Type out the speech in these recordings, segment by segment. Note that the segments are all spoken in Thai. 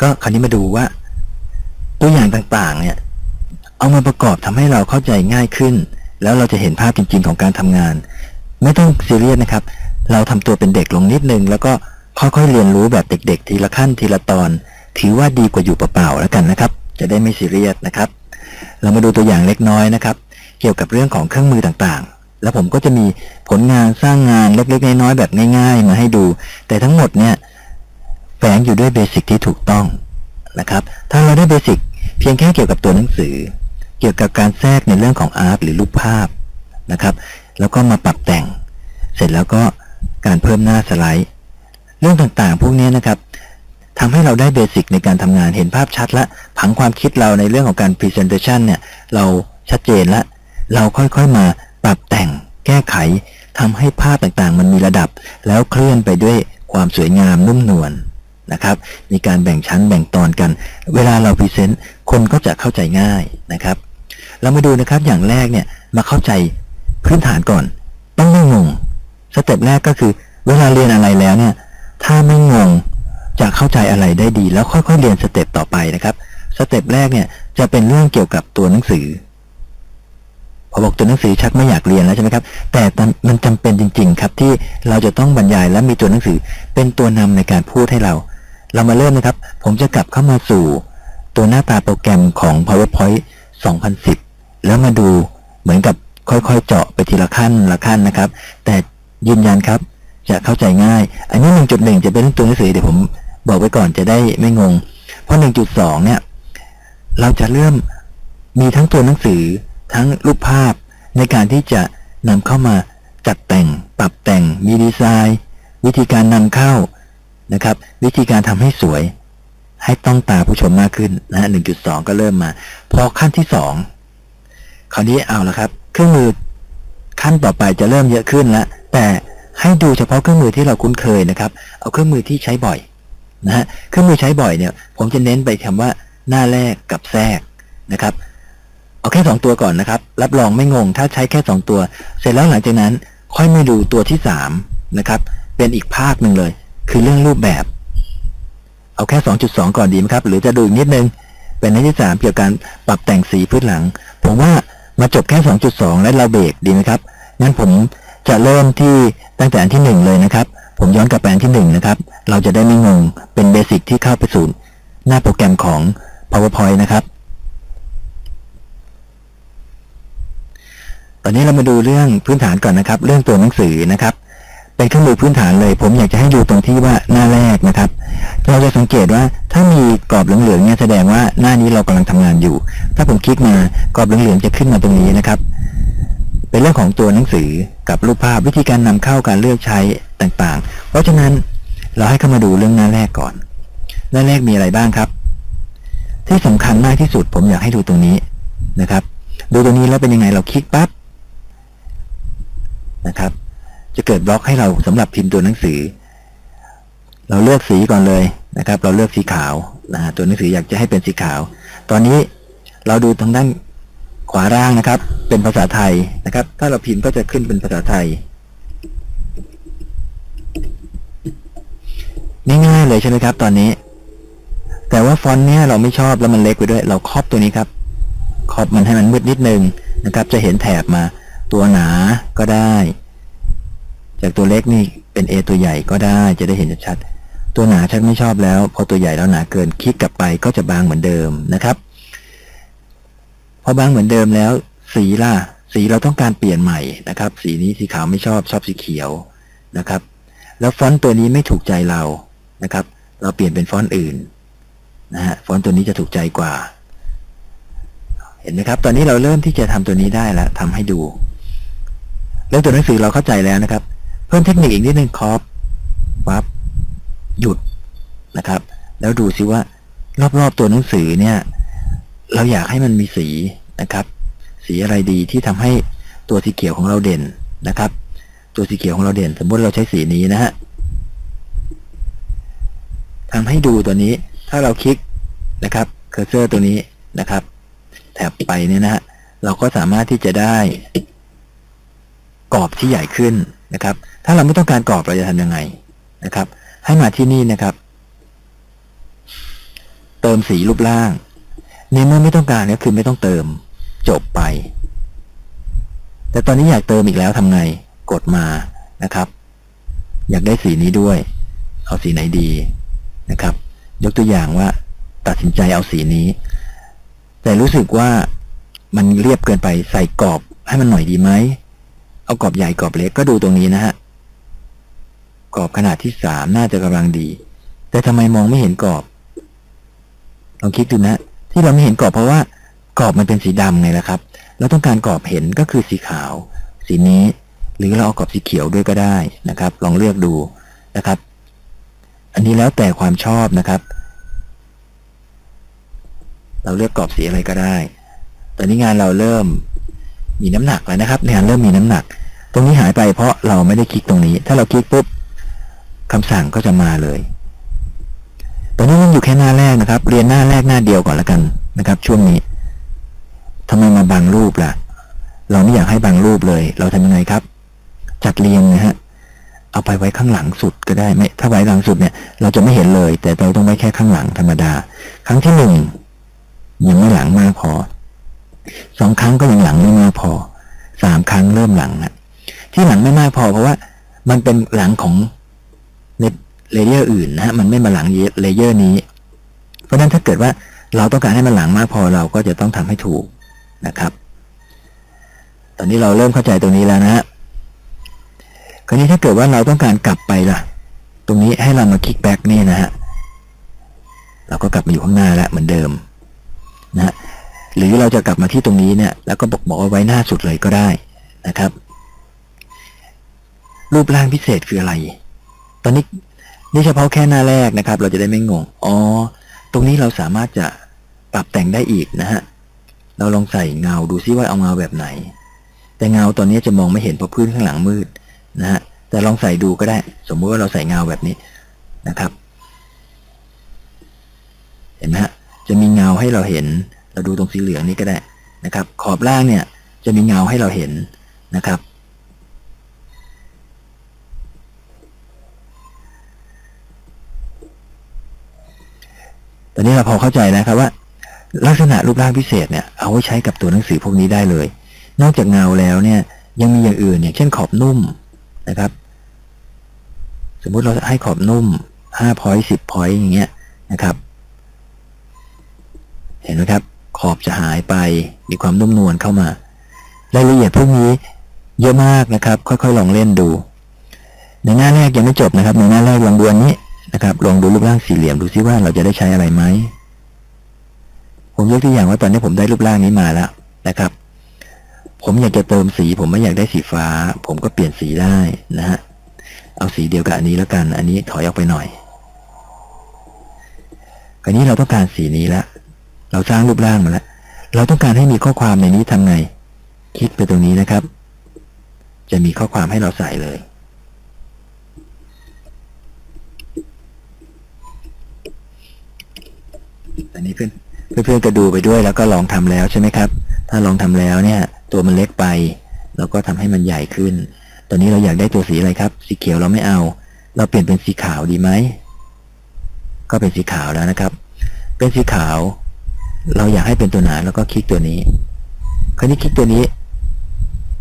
ก็คราวนี้มาดูว่า ตัวอย่างต่างๆ เนี่ย เอามาประกอบทำให้เราเข้าใจง่ายขึ้น แล้วเราจะเห็นภาพจริง ๆ ของการทำงาน ไม่ต้องซีเรียสนะครับ เราทำตัวเป็นเด็กลงนิดนึง แล้วก็ค่อยๆเรียนรู้แบบเด็ก ๆ ทีละขั้นทีละตอน ถือว่าดีกว่าอยู่เปล่าๆแล้วกันนะครับ จะได้ไม่ซีเรียสนะครับ เรามาดูตัวอย่างเล็กน้อยนะครับ เกี่ยวกับเรื่องของเครื่องมือต่างๆ แล้วผมก็จะมีผลงานสร้างงานเล็กๆน้อยๆแบบง่าย ๆ มาให้ดู แต่ทั้งหมดเนี่ย งอยู่ด้วยเบสิกที่ถูกต้องนะครับ ถ้าเราได้เบสิกเพียงแค่เกี่ยวกับตัวหนังสือ เกี่ยวกับการแทรกในเรื่องของอาร์ตหรือรูปภาพนะครับ แล้วก็มาปรับแต่ง เสร็จแล้วก็การเพิ่มหน้าสไลด์ เรื่องต่างๆ พวกนี้นะครับทำให้เราได้เบสิกในการทำงานเห็นภาพชัดและผังความคิดเราในเรื่องของการ Presentation เนี่ยเราชัดเจนและเราค่อยๆมาปรับแต่งแก้ไขทำให้ภาพต่างๆ มันมีระดับ แล้วเคลื่อนไปด้วยความสวยงามนุ่มนวล นะครับมีการแบ่งชั้นแบ่งตอนกัน เวลาเราพรีเซนต์คนก็จะเข้าใจง่ายนะครับ เรามาดูนะครับอย่างแรกเนี่ยมาเข้าใจพื้นฐานก่อน ต้องไม่งงสเต็ปแรกก็คือ เวลาเรียนอะไรแล้วเนี่ยถ้าไม่งงจะเข้าใจอะไรได้ดี แล้วค่อยๆเรียนสเต็ปต่อไปนะครับสเต็ปแรกเนี่ยจะเป็นเรื่องเกี่ยวกับตัวหนังสือพอบอกตัวหนังสือชักไม่อยากเรียนแล้วใช่ไหมครับ แต่มันจำเป็นจริง ๆ ครับที่เราจะต้องบรรยายและมีตัวหนังสือเป็นตัวนำในการพูดให้เรา เรามาเริ่มนะครับ ผมจะกลับเข้ามาสู่ตัวหน้าตาโปรแกรมของ PowerPoint 2010 แล้วมาดูเหมือนกับค่อยๆ เจาะไปทีละขั้นละขั้นนะครับ แต่ยืนยันครับจะเข้าใจง่าย อันนี้ 1.1 จะเป็นตัวหนังสือเดี๋ยวผมบอกไว้ก่อนจะได้ไม่งง เพราะ 1.2 เนี่ย เราจะเริ่มมีทั้งตัวหนังสือทั้งรูปภาพในการที่จะนำเข้ามาจัดแต่ง ปรับแต่ง มีดีไซน์ วิธีการนำเข้า นะครับ วิธีการทำให้สวย ให้ต้องตาผู้ชมมากขึ้นนะฮะ1.2ก็เริ่มมา พอขั้นที่2คราวนี้เอาละครับ เครื่องมือขั้นต่อไปจะเริ่มเยอะขึ้นล้วแต่ให้ดูเฉพาะเครื่องมือที่เราคุ้นเคยนะครับ เอาเครื่องมือที่ใช้บ่อยนะฮะเครื่องมือใช้บ่อยเนี่ย ผมจะเน้นไปคำว่าหน้าแรกกับแทรกนะครับ เอาแค่ 2 ตัวก่อนนะครับ รับรองไม่งง ถ้าใช้แค่ 2 ตัว เสร็จแล้วหลังจากนั้น ค่อยมาดูตัวที่3นะครับ เป็นอีกภาคหนึ่งเลย คือเรื่องรูปแบบ เอาแค่ 2.2 ก่อนดีไหมครับ หรือจะดูอีกนิดนึง เป็นในที่3เกี่ยวกับการปรับแต่งสีพื้นหลัง ผมว่ามาจบแค่ 2.2 และเราเบรกดีไหมครับงั้นผมจะเริ่มที่ตั้งแต่อันที่ 1 เลยนะครับ ผมย้อนกลับไปอันที่ 1 นะครับ เราจะได้ไม่งงเป็นเบสิกที่เข้าไปสู่หน้าโปรแกรมของ PowerPoint นะครับ ตอนนี้เรามาดูเรื่องพื้นฐานก่อนนะครับ เรื่องตัวหนังสือนะครับ เป็นเครื่องมือพื้นฐานเลย ผมอยากจะให้ดูตรงที่ว่าหน้าแรกนะครับ เราจะสังเกตว่าถ้ามีกรอบเหลืองๆเนี่ยแสดงว่าหน้านี้เรากำลังทำงานอยู่ ถ้าผมคลิกมากรอบเหลืองๆจะขึ้นมาตรงนี้นะครับ เป็นเรื่องของตัวหนังสือกับรูปภาพวิธีการนำเข้าการเลือกใช้ต่างๆ เพราะฉะนั้นเราให้เข้ามาดูเรื่องหน้าแรกก่อน หน้าแรกมีอะไรบ้างครับ ที่สำคัญมากที่สุด ผมอยากให้ดูตรงนี้นะครับ ดูตรงนี้แล้วเป็นยังไงเราคลิกปั๊บนะครับ จะเกิดบล็อกให้เราสำหรับพิมพ์ตัวหนังสือ เราเลือกสีก่อนเลยนะครับ เราเลือกสีขาวนะตัวหนังสืออยากจะให้เป็นสีขาว ตอนนี้เราดูทางด้านขวาล่างนะครับ เป็นภาษาไทยนะครับ ถ้าเราพิมพ์ก็จะขึ้นเป็นภาษาไทยง่ายๆเลยใช่ไหมครับ ตอนนี้ แต่ว่าฟอนต์เนี้ยเราไม่ชอบแล้วมันเล็กไปด้วย เราครอบตัวนี้ครับครอบมันให้มันมืดนิดนึงนะครับ จะเห็นแถบมาตัวหนาก็ได้ จากตัวเล็กนี่เป็น A ตัวใหญ่ก็ได้จะได้เห็นชัด ตัวหนาชัดไม่ชอบแล้ว พอตัวใหญ่แล้วหนาเกินคลิกกลับไปก็จะบางเหมือนเดิมนะครับพอบางเหมือนเดิมแล้ว สีล่ะ สีเราต้องการเปลี่ยนใหม่นะครับ สีนี้สีขาวไม่ชอบชอบสีเขียวนะครับ แล้วฟอนต์ตัวนี้ไม่ถูกใจเรานะครับ เราเปลี่ยนเป็นฟอนต์อื่นนะฮะฟอนต์ตัวนี้จะถูกใจกว่า เห็นไหมครับ ตอนนี้เราเริ่มที่จะทำตัวนี้ได้แล้วทำให้ดู เรื่องตัวหนังสือเราเข้าใจแล้วนะครับ พิ่มเทคนิคอีกนิดนึงคอปปั๊บหยุดนะครับ แล้วดูซิว่า รอบๆตัวหนังสือเนี่ย เราอยากให้มันมีสีนะครับ สีอะไรดีที่ทำให้ตัวสีเขียวของเราเด่นนะครับ ตัวสีเขียวของเราเด่น สมมติเราใช้สีนี้นะฮะทำให้ดูตัวนี้ถ้าเราคลิกนะครับเคอร์เซอร์ตัวนี้นะครับ แถบไปเนี่ยนะฮะเราก็สามารถที่จะได้กรอบที่ใหญ่ขึ้น นะครับ ถ้าเราไม่ต้องการกรอบเราจะทำยังไงนะครับ ให้มาที่นี่นะครับ เติมสีรูปร่างในเมื่อไม่ต้องการก็คือไม่ต้องเติมจบไป แต่ตอนนี้อยากเติมอีกแล้วทำไงกดมานะครับ อยากได้สีนี้ด้วย เอาสีไหนดีนะครับ ยกตัวอย่างว่า ตัดสินใจเอาสีนี้ แต่รู้สึกว่ามันเรียบเกินไปใส่กรอบให้มันหน่อยดีไหม เอากรอบใหญ่กรอบเล็กก็ดูตรงนี้นะฮะกรอบขนาดที่สามน่าจะกำลังดี แต่ทำไมมองไม่เห็นกรอบลองคิดดูนะ ที่เราไม่เห็นกรอบเพราะว่ากรอบมันเป็นสีดำไงล่ะครับ เราต้องการกรอบเห็นก็คือสีขาว สีนี้ หรือเราเอากรอบสีเขียวด้วยก็ได้นะครับ ลองเลือกดูนะครับ อันนี้แล้วแต่ความชอบนะครับ เราเลือกกรอบสีอะไรก็ได้ ตอนนี้งานเราเริ่ม มีน้ำหนักแล้วนะครับงานเริ่มมีน้ำหนัก ตรงนี้หายไปเพราะเราไม่ได้คลิกตรงนี้ ถ้าเราคลิกปุ๊บคำสั่งก็จะมาเลย ตอนนี้มันอยู่แค่หน้าแรกนะครับ เรียนหน้าแรกหน้าเดียวก่อนแล้วกันนะครับ ช่วงนี้ทำไมมาบังรูปล่ะ เราไม่อยากให้บังรูปเลย เราทำยังไงครับ จัดเรียงนะฮะเอาไปไว้ข้างหลังสุดก็ได้ไม่ถ้าไว้หลังสุดเนี่ย เราจะไม่เห็นเลย แต่เราต้องไว้แค่ข้างหลังธรรมดา ครั้งที่หนึ่งยังไม่หลังมากพอ สองครั้งก็ยังหลังไม่มากพอสามครั้งเริ่มหลังนะที่หลังไม่มากพอเพราะว่า มันเป็นหลังของเลเยอร์อื่นนะฮะมันไม่มาหลังเลเยอร์นี้ เพราะนั้นถ้าเกิดว่าเราต้องการให้มันหลังมากพอเราก็จะต้องทำให้ถูกนะครับ ตอนนี้เราเริ่มเข้าใจตรงนี้แล้วนะฮะคราวนี้ถ้าเกิดว่าเราต้องการกลับไปล่ะ ตรงนี้ให้เรามาคลิกแบ็กนี่นะฮะเราก็กลับมาอยู่ข้างหน้าแล้วเหมือนเดิมนะ หรือเราจะกลับมาที่ตรงนี้เนี่ย แล้วก็บอกบอกว่าไว้หน้าสุดเลยก็ได้นะครับ รูปร่างพิเศษคืออะไร ตอนนี้นี่เฉพาะแค่หน้าแรกนะครับ เราจะได้ไม่งงอ๋อตรงนี้เราสามารถจะปรับแต่งได้อีกนะฮะเราลองใส่เงาดูซิว่าเอาเงาแบบไหน แต่เงาตอนนี้จะมองไม่เห็นเพราะพื้นข้างหลังมืดนะฮะแต่ลองใส่ดูก็ได้ สมมุติว่าเราใส่เงาแบบนี้นะครับ เห็นไหมฮะจะมีเงาให้เราเห็น เราดูตรงสีเหลืองนี้ก็ได้นะครับ ขอบล่างเนี่ยจะมีเงาให้เราเห็นนะครับ ตอนนี้เราพอเข้าใจนะครับว่า ลักษณะรูปร่างพิเศษเนี่ยเอาไว้ใช้กับตัวหนังสือพวกนี้ได้เลย นอกจากเงาแล้วเนี่ยยังมีอย่างอื่นอย่างเช่นขอบนุ่มนะครับ สมมุติเราให้ขอบนุ่ม5 point 10 point อย่างเงี้ยนะครับ เห็นไหมครับ ขอบจะหายไป มีความนุ่มนวลเข้ามารายละเอียดพวกนี้เยอะมากนะครับ ค่อยๆลองเล่นดู ในหน้าแรกยังไม่จบนะครับ ในหน้าแรกลองดูอันนี้นะครับ ลองดูรูปร่างสี่เหลี่ยมดูซิว่าเราจะได้ใช้อะไรไหมผมยกตัวอย่างว่าตอนนี้ผมได้รูปร่างนี้มาแล้วนะครับ ผมอยากจะเติมสี ผมไม่อยากได้สีฟ้า ผมก็เปลี่ยนสีได้นะฮะเอาสีเดียวกับอันนี้แล้วกัน อันนี้ถอยออกไปหน่อยคราวนี้เราต้องการสีนี้ล้ว เราสร้างรูปร่างมาแล้ว เราต้องการให้มีข้อความในนี้ทำไง คลิกไปตรงนี้นะครับ จะมีข้อความให้เราใส่เลย อันนี้เพื่อนเพื่อนๆก็ดูไปด้วยแล้วก็ลองทำแล้วใช่ไหมครับ ถ้าลองทำแล้วเนี่ย ตัวมันเล็กไป เราก็ทำให้มันใหญ่ขึ้น ตอนนี้เราอยากได้ตัวสีอะไรครับ สีเขียวเราไม่เอา เราเปลี่ยนเป็นสีขาวดีไหม ก็เป็นสีขาวแล้วนะครับ เป็นสีขาว เราอยากให้เป็นตัวหนาแล้วก็คลิกตัวนี้ คราวนี้คลิกตัวนี้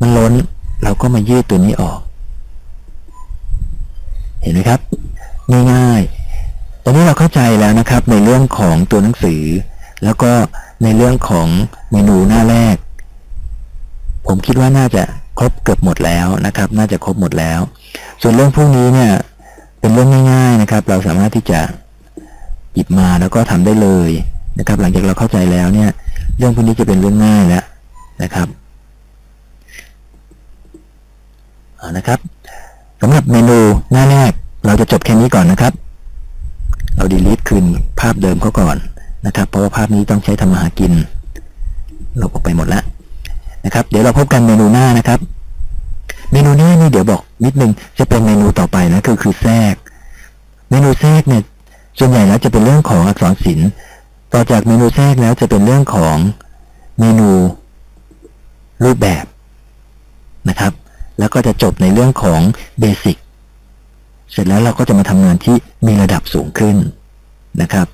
มันล้นเราก็มายืดตัวนี้ออก เห็นไหมครับง่ายๆตอนนี้เราเข้าใจแล้วนะครับ ในเรื่องของตัวหนังสือ แล้วก็ในเรื่องของเมนูหน้าแรก ผมคิดว่าน่าจะครบเกือบหมดแล้วนะครับ น่าจะครบหมดแล้ว ส่วนเรื่องพวกนี้เนี่ย เป็นเรื่องง่าย ๆนะครับ เราสามารถที่จะหยิบมาแล้วก็ทำได้เลย นะครับ หลังจากเราเข้าใจแล้วเนี่ย เรื่องพวกนี้จะเป็นเรื่องง่ายแล้วนะครับนะครับสำหรับเมนูหน้าแรกเราจะจบแค่นี้ก่อนนะครับ เราดีลิทคืนภาพเดิมเขาก่อนนะครับ เพราะว่าภาพนี้ต้องใช้ทำมาหากินลบออกไปหมดแล้วนะครับ เดี๋ยวเราพบกันเมนูหน้านะครับ เมนูหน้านี่เดี๋ยวบอกนิดนึงจะเป็นเมนูต่อไปนะคือคือแทรก เมนูแทรกเนี่ยส่วนใหญ่แล้วจะเป็นเรื่องของอักษรศิลป์ ต่อจากเมนูแทรกแล้วจะเป็นเรื่องของเมนูรูปแบบนะครับ แล้วก็จะจบในเรื่องของเบสิกเสร็จแล้วเราก็จะมาทำงานที่มีระดับสูงขึ้นนะครับ